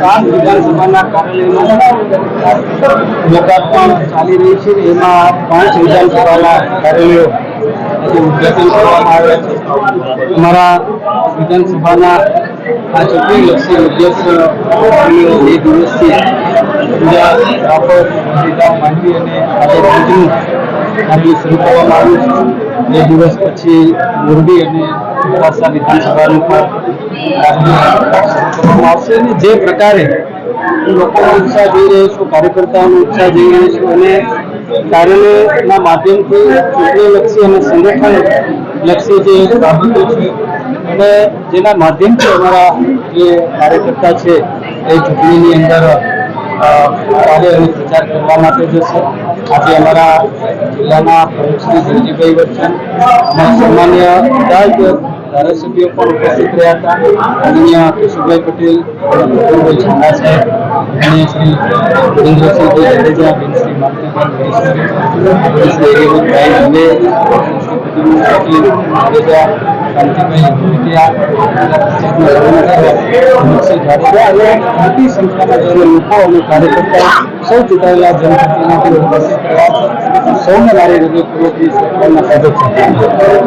સાત વિધાનસભાના કાર્યાલયનું લોકાર્પણ ચાલી રહી છે. એમાં પાંચ વિધાનસભાના કાર્યાલયો ઉદઘાટન કરવામાં આવ્યા છે. અમારા વિધાનસભાના આ ચૂંટણીલક્ષી અધ્યક્ષ બે દિવસથી પૂજા, રાપર માંડવી અને આજે કાર્ય શરૂ કરવામાં આવ્યું છે. બે દિવસ પછી મોરબી અને મોડાસા વિધાનસભાનું પણ કાર્ય કરવામાં આવશે અને જે પ્રકારે લોકોનો ઉત્સાહ જોઈ રહ્યો છું, કાર્યકર્તાઓનો ઉત્સાહ જોઈ રહ્યો છું અને કાર્યાલયના માધ્યમથી ચૂંટણીલક્ષી અને સંગઠન લક્ષી જે બાબતો છે, અને જેના માધ્યમથી અમારા જે કાર્યકર્તા છે, એ ચૂંટણીની અંદર કાર્ય અને પ્રચાર કરવા માટે જશે આજે અમારા જિલ્લાના પ્રમુખ શ્રી જયજીભાઈ બચ્ચન અમારા સામાન્ય બધા જ ધારાસભ્યો પણ ઉપસ્થિત રહ્યા હતા. આદરણીય કેશુભાઈ પટેલ, ભૂપેન્દ્રભાઈ છાંગા સાહેબ અને શ્રી સુરેન્દ્રસિંહભાઈ જાડેજા, બેન શ્રી માલતીબેન મહેશ્વરી બેન શ્રી હેમંતભાઈ દવે શ્રી પ્રદ્યુમ્ન જાડેજા કાંતિભાઈ ભૂટિયા અમિતસિંહ જાડેજા અને મોટી સંખ્યામાં જ્યારે લોકો અને કાર્યકર્તાઓ સૌ ચૂંટાયેલા જનપ્રતિનિધિઓ ઉપસ્થિત રહ્યા છે સૌને મારી હૃદયપૂર્વકની શુભકામના શુભેચ્છા